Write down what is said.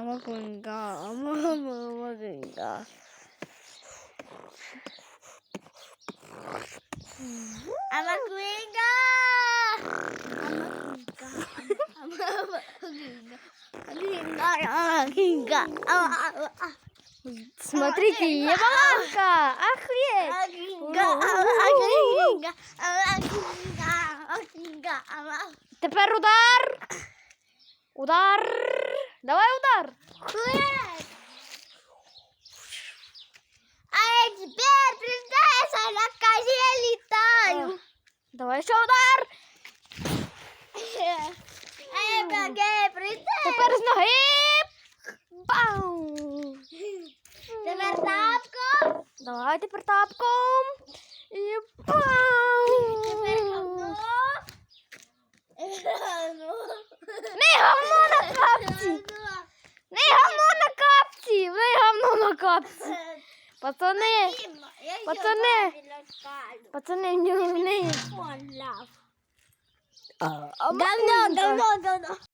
uma coringa, uma, uma, uma coringa. A macuinga! A macuinga! A macuinga! A macuinga! A Смотри, я баланка! Охренеть! А кинга! А кинга! А кинга! Теперь удар! Удар! Давай удар! Хуяк! А теперь принцесса на коне летаю. Давай еще удар! Эй, какая принцесса! Тепер з ноги! Бау! Теперь тапку. Давай тепер тапком! І бау! Капці! Пацани! Пацани. Пацани, не, не. Говно, говно, говно.